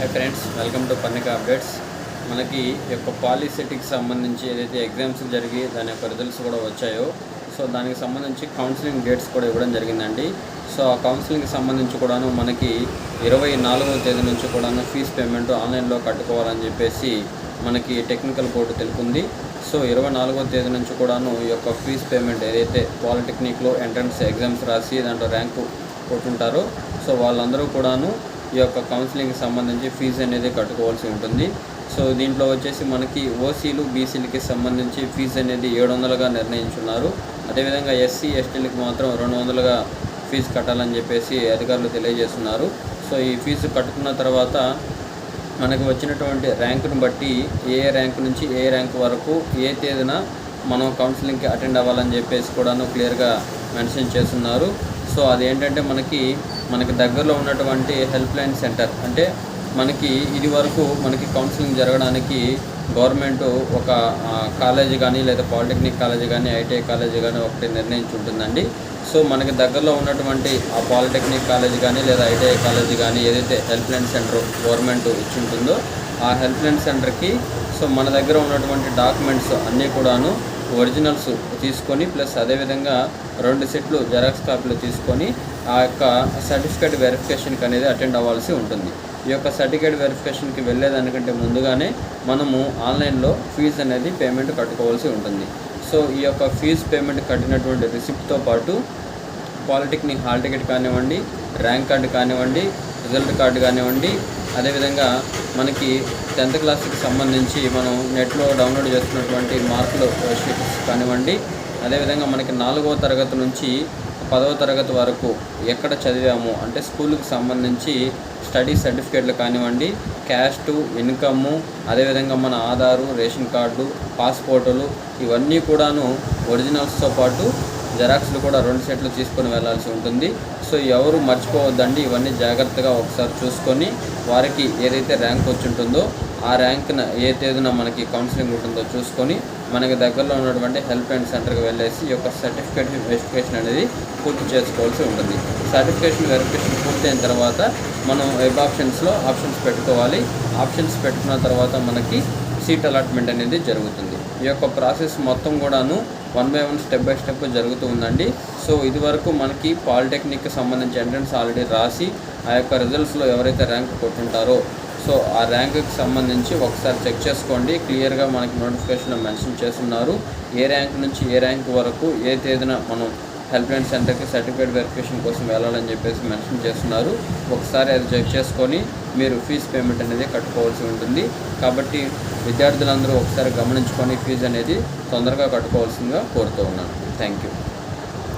Hi friends welcome to పన్నిక updates మనకి యొక్క పాలిసెటికి సంబంధించి ఏదైతే ఎగ్జామ్స్ జరిగి దాని యొక్క రిజల్ట్స్ కూడా వచ్చాయో సో దానికి సంబంధించి కౌన్సిలింగ్ డేట్స్ కూడా ఇవ్వడం జరిగిందండి. సో ఆ కౌన్సిలింగ్కి సంబంధించి కూడాను మనకి ఇరవై నాలుగవ తేదీ నుంచి కూడాను ఫీజ్ పేమెంట్ ఆన్లైన్లో కట్టుకోవాలని చెప్పేసి మనకి టెక్నికల్ బోర్డు తెలుపుంది. సో ఇరవై నాలుగవ తేదీ నుంచి కూడాను ఈ యొక్క ఫీజ్ పేమెంట్ ఏదైతే పాలిటెక్నిక్లో ఎంట్రన్స్ ఎగ్జామ్స్ రాసి దాంట్లో ర్యాంకు కొట్టుంటారో సో వాళ్ళందరూ కూడాను ఈ యొక్క కౌన్సిలింగ్కి సంబంధించి ఫీజు అనేది కట్టుకోవాల్సి ఉంటుంది. సో దీంట్లో వచ్చేసి మనకి ఓసీలు బీసీలకి సంబంధించి ఫీజు అనేది ఏడు వందలుగా నిర్ణయించున్నారు. అదేవిధంగా ఎస్సీ ఎస్టీలకి మాత్రం రెండు వందలుగా ఫీజు కట్టాలని చెప్పేసి అధికారులు తెలియజేస్తున్నారు. సో ఈ ఫీజు కట్టుకున్న తర్వాత మనకు వచ్చినటువంటి ర్యాంకును బట్టి ఏ ర్యాంక్ నుంచి ఏ ర్యాంక్ వరకు ఏ తేదీన మనం కౌన్సిలింగ్కి అటెండ్ అవ్వాలని చెప్పేసి కూడాను క్లియర్గా మెన్షన్ చేస్తున్నారు. సో అదేంటంటే మనకి మనకి దగ్గరలో ఉన్నటువంటి హెల్ప్ లైన్ సెంటర్. అంటే మనకి ఇది వరకు మనకి కౌన్సిలింగ్ జరగడానికి గవర్నమెంట్ ఒక కాలేజ్ కాలేజీ కానీ లేదా పాలిటెక్నిక్ కాలేజీ కానీ ఐటీఐ కాలేజీ కానీ ఒకటి నిర్ణయించి ఉంటుందండి సో మనకి దగ్గరలో ఉన్నటువంటి ఆ పాలిటెక్నిక్ కాలేజీ కానీ లేదా ఐటీఐ కాలేజీ కానీ ఏదైతే హెల్ప్ లైన్ సెంటర్ గవర్నమెంట్ ఇచ్చి ఉంటుందో ఆ హెల్ప్ లైన్ సెంటర్కి సో మన దగ్గర ఉన్నటువంటి డాక్యుమెంట్స్ అన్నీ కూడాను ఒరిజినల్స్ తీసుకొని ప్లస్ అదేవిధంగా రెండు సెట్లు జెరాక్స్ కాపీలు తీసుకొని ఆ యొక్క సర్టిఫికేట్ వెరిఫికేషన్కి అనేది అటెండ్ అవ్వాల్సి ఉంటుంది. ఈ యొక్క సర్టిఫికేట్ వెరిఫికేషన్కి వెళ్ళేదానికంటే ముందుగానే మనము ఆన్లైన్లో ఫీజు అనేది పేమెంట్ కట్టుకోవాల్సి ఉంటుంది. సో ఈ యొక్క ఫీజు పేమెంట్ కట్టినటువంటి రిసిప్ట్తో పాటు పాలిటెక్నిక్ హాల్ టికెట్ కానివ్వండి ర్యాంక్ కార్డు కానివ్వండి రిజల్ట్ కార్డు కానివ్వండి అదేవిధంగా మనకి టెన్త్ క్లాస్కి సంబంధించి మనం నెట్లో డౌన్లోడ్ చేస్తున్నటువంటి మార్కులు షీట్స్ కానివ్వండి. అదేవిధంగా మనకి నాలుగవ తరగతి నుంచి పదవ తరగతి వరకు ఎక్కడ చదివాము అంటే స్కూల్కి సంబంధించి స్టడీ సర్టిఫికేట్లు కానివ్వండి క్యాస్ట్ ఇన్కమ్ అదేవిధంగా మన ఆధారు రేషన్ కార్డు పాస్పోర్టులు ఇవన్నీ కూడాను ఒరిజినల్స్తో పాటు జెరాక్స్లు కూడా రెండు సెట్లు తీసుకొని వెళ్ళాల్సి ఉంటుంది. సో ఎవరు మర్చిపోవద్దండి. ఇవన్నీ జాగ్రత్తగా ఒకసారి చూసుకొని వారికి ఏదైతే ర్యాంక్ వచ్చి ఉంటుందో ఆ ర్యాంక్న ఏ తేదీన మనకి కౌన్సిలింగ్ ఉంటుందో చూసుకొని మనకి దగ్గరలో ఉన్నటువంటి హెల్ప్ అండ్ సెంటర్కి వెళ్ళేసి ఈ యొక్క సర్టిఫికేట్ వెరిఫికేషన్ అనేది పూర్తి చేసుకోవాల్సి ఉంటుంది. సర్టిఫికేషన్ వెరిఫికేషన్ పూర్తయిన తర్వాత మనం వెబ్ ఆప్షన్స్లో ఆప్షన్స్ పెట్టుకోవాలి. ఆప్షన్స్ పెట్టుకున్న తర్వాత మనకి సీట్ అలాట్మెంట్ అనేది జరుగుతుంది. ఈ యొక్క ప్రాసెస్ మొత్తం కూడాను one by one step by step జరుగుతూ ఉందండి. సో ఇది వరకు మనకి పాలిటెక్నిక్కి సంబంధించి ఎంట్రన్స్ ఆల్రెడీ రాసి ఆ యొక్క రిజల్ట్స్లో ఎవరైతే ర్యాంక్ కొట్టుంటారో సో ఆ ర్యాంకుకి సంబంధించి ఒకసారి చెక్ చేసుకోండి. క్లియర్గా మనకి నోటిఫికేషన్ మెన్షన్ చేస్తున్నారు. ఏ ర్యాంక్ నుంచి ఏ ర్యాంక్ వరకు ఏ తేదీన మనం హెల్ప్ లైన్ సెంటర్కి సర్టిఫికేట్ వెరిఫికేషన్ కోసం వెళ్ళాలని చెప్పేసి మెన్షన్ చేస్తున్నారు. ఒకసారి అది చెక్ చేసుకొని మీరు ఫీజు పేమెంట్ అనేది కట్టుకోవాల్సి ఉంటుంది. కాబట్టి విద్యార్థులందరూ ఒకసారి గమనించుకొని ఫీజు అనేది తొందరగా కట్టుకోవాల్సిందిగా కోరుతూ ఉన్నాను. Thank you